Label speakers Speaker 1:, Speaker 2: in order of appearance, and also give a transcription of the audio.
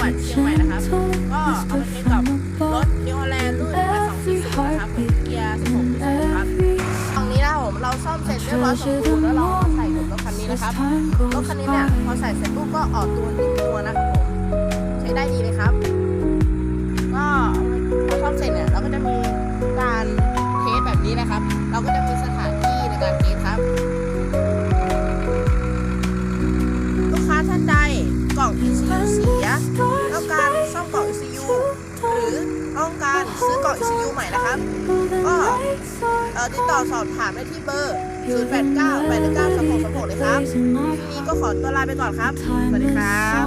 Speaker 1: หวัดเชียงใหม่นะครับ ก็เอาไปใช้กับรถนิวฮอลแลนด์รุ่น124นะครับเป็นเกียร์16ครับตรงนี้นะผมเราซ่อมเสร็จเรียบร้อยสมบูรณ์แล้วเราใส่รถคันนี้นะครับ รถคันนี้เนี่ยพอใส่เสร็จปุ๊บก็ออกตัวติดตัวนะครับผมใช้ได้ดีเลยครับก็พอซ่อมเสร็จเนี่ยเราก็จะมีการเทสแบบนี้นะครับ เราก็จะมีสถานที่ในการเทสครับ ลูกค้าท่านใดกล่อง ECC
Speaker 2: ต้องการซ่อมเกล่อง ECU หรือ
Speaker 1: ต้องการซื้อกล่อง ECU ใหม่นะครับ
Speaker 2: ก็ติดต่อ
Speaker 1: สอบถามได้ที่เบอร์ 0 8 9 8 9 2 6 2 6เลยครับ
Speaker 2: ทีนี
Speaker 1: ้ก็ขอตัวลาไปก่อนครับ สวัสดีครับ